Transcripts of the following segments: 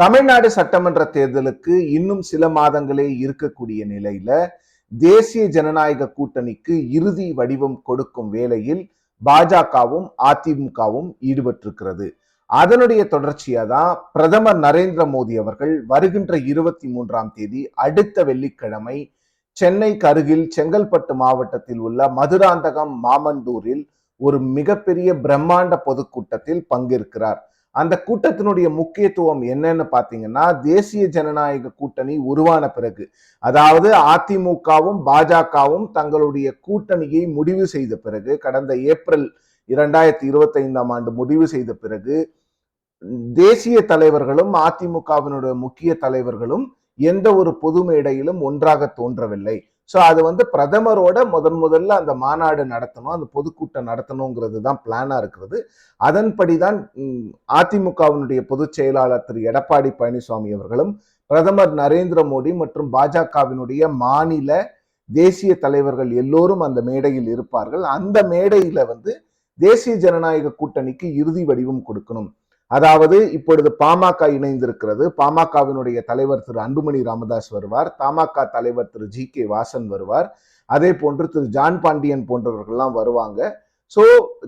தமிழ்நாடு சட்டமன்ற தேர்தலுக்கு இன்னும் சில மாதங்களே இருக்கக்கூடிய நிலையில தேசிய ஜனநாயக கூட்டணிக்கு இறுதி வடிவம் கொடுக்கும் வேளையில் பாஜகவும் அதிமுகவும் ஈடுபட்டிருக்கிறது. அதனுடைய தொடர்ச்சியா தான் பிரதமர் நரேந்திர மோடி அவர்கள் வருகின்ற இருபத்தி மூன்றாம் தேதி அடுத்த வெள்ளிக்கிழமை சென்னைக்கு அருகில் செங்கல்பட்டு மாவட்டத்தில் உள்ள மதுராந்தகம் மாமண்டூரில் ஒரு மிகப்பெரிய பிரம்மாண்ட பொதுக்கூட்டத்தில் பங்கேற்கிறார். அந்த கூட்டத்தினுடைய முக்கியத்துவம் என்னன்னு பார்த்தீங்கன்னா தேசிய ஜனநாயக கூட்டணி உருவான பிறகு அதாவது அதிமுகவும் பாஜகவும் தங்களுடைய கூட்டணியை முடிவு செய்த பிறகு கடந்த ஏப்ரல் இரண்டாயிரத்தி இருபத்தி ஐந்தாம் ஆண்டு முடிவு செய்த பிறகு தேசிய தலைவர்களும் அதிமுகவினுடைய முக்கிய தலைவர்களும் எந்த ஒரு பொது மேடையிலும் ஒன்றாக தோன்றவில்லை. ஸோ அது வந்து பிரதமரோட முதன் முதல்ல அந்த மாநாடு நடத்தணும் அந்த பொதுக்கூட்டம் நடத்தணுங்கிறது தான் பிளானாக இருக்கிறது. அதன்படி தான் அதிமுகவினுடைய பொதுச் செயலாளர் திரு. எடப்பாடி பழனிசாமி அவர்களும் பிரதமர் நரேந்திர மோடி மற்றும் பாஜகவினுடைய மாநில தேசிய தலைவர்கள் எல்லோரும் அந்த மேடையில் இருப்பார்கள். அந்த மேடையில வந்து தேசிய ஜனநாயக கூட்டணிக்கு இறுதி வடிவம் கொடுக்கணும். அதாவது இப்பொழுது பாமக இணைந்திருக்கிறது. பாமகவினுடைய தலைவர் திரு அன்புமணி ராமதாஸ் வருவார். தமாக தலைவர் திரு ஜி கே வாசன் வருவார். அதே போன்று திரு ஜான் பாண்டியன் போன்றவர்கள்லாம் வருவாங்க. ஸோ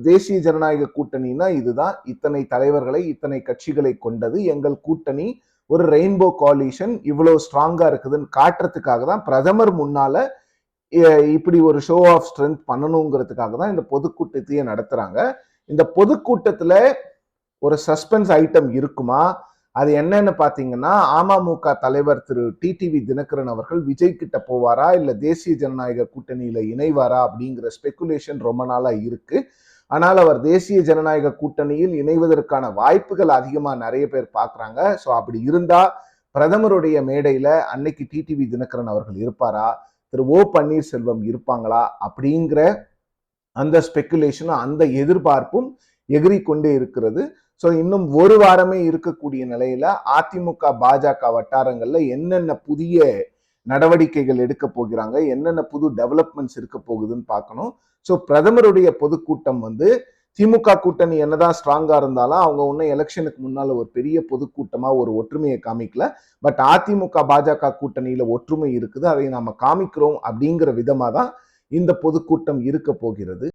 தேசிய ஜனநாயக கூட்டணினா இதுதான். இத்தனை தலைவர்களை இத்தனை கட்சிகளை கொண்டது. எங்கள் கூட்டணி ஒரு ரெயின்போ காலிஷன் இவ்வளோ ஸ்ட்ராங்காக இருக்குதுன்னு காட்டுறதுக்காக தான் பிரதமர் முன்னால இப்படி ஒரு ஷோ ஆஃப் ஸ்ட்ரென்த் பண்ணணுங்கிறதுக்காக தான் இந்த பொதுக்கூட்டத்தையே நடத்துகிறாங்க இந்த பொதுக்கூட்டத்தில் ஒரு சஸ்பென்ஸ் ஐட்டம் இருக்குமா? அது என்னன்னு பாத்தீங்கன்னா அமமுக தலைவர் திரு டிடிவி தினகரன் அவர்கள் விஜய் கிட்ட போவாரா? இல்ல தேசிய ஜனநாயக கூட்டணியில இணைவாரா? அப்படிங்கிற ஸ்பெகுலேஷன் ரொம்ப நாளா இருக்கு. ஆனால் அவர் தேசிய ஜனநாயக கூட்டணியில் இணைவதற்கான வாய்ப்புகள் அதிகமா நிறைய பேர் பாக்குறாங்க. ஸோ அப்படி இருந்தா பிரதமருடைய மேடையில அன்னைக்கு டிடிவி தினகரன் அவர்கள் இருப்பாரா? திரு ஓ பன்னீர்செல்வம் இருப்பாங்களா? அப்படிங்கிற அந்த ஸ்பெகுலேஷனும் அந்த எதிர்பார்ப்பும் எகிரி கொண்டே இருக்கிறது. ஸோ இன்னும் ஒரு வாரமே இருக்கக்கூடிய நிலையில அதிமுக பாஜக வட்டாரங்கள்ல என்னென்ன புதிய நடவடிக்கைகள் எடுக்க போகிறாங்க என்னென்ன புது டெவலப்மெண்ட்ஸ் இருக்க போகுதுன்னு பார்க்கணும். ஸோ பிரதமருடைய பொதுக்கூட்டம் வந்து திமுக கூட்டணி என்னதான் ஸ்ட்ராங்கா இருந்தாலும் அவங்க ஒன்றும் எலெக்ஷனுக்கு முன்னால ஒரு பெரிய பொதுக்கூட்டமா ஒரு ஒற்றுமையை காமிக்கல. பட் அதிமுக பாஜக கூட்டணியில ஒற்றுமை இருக்குது அதை நாம காமிக்கிறோம் அப்படிங்கிற விதமா தான் இந்த பொதுக்கூட்டம் இருக்க போகிறது.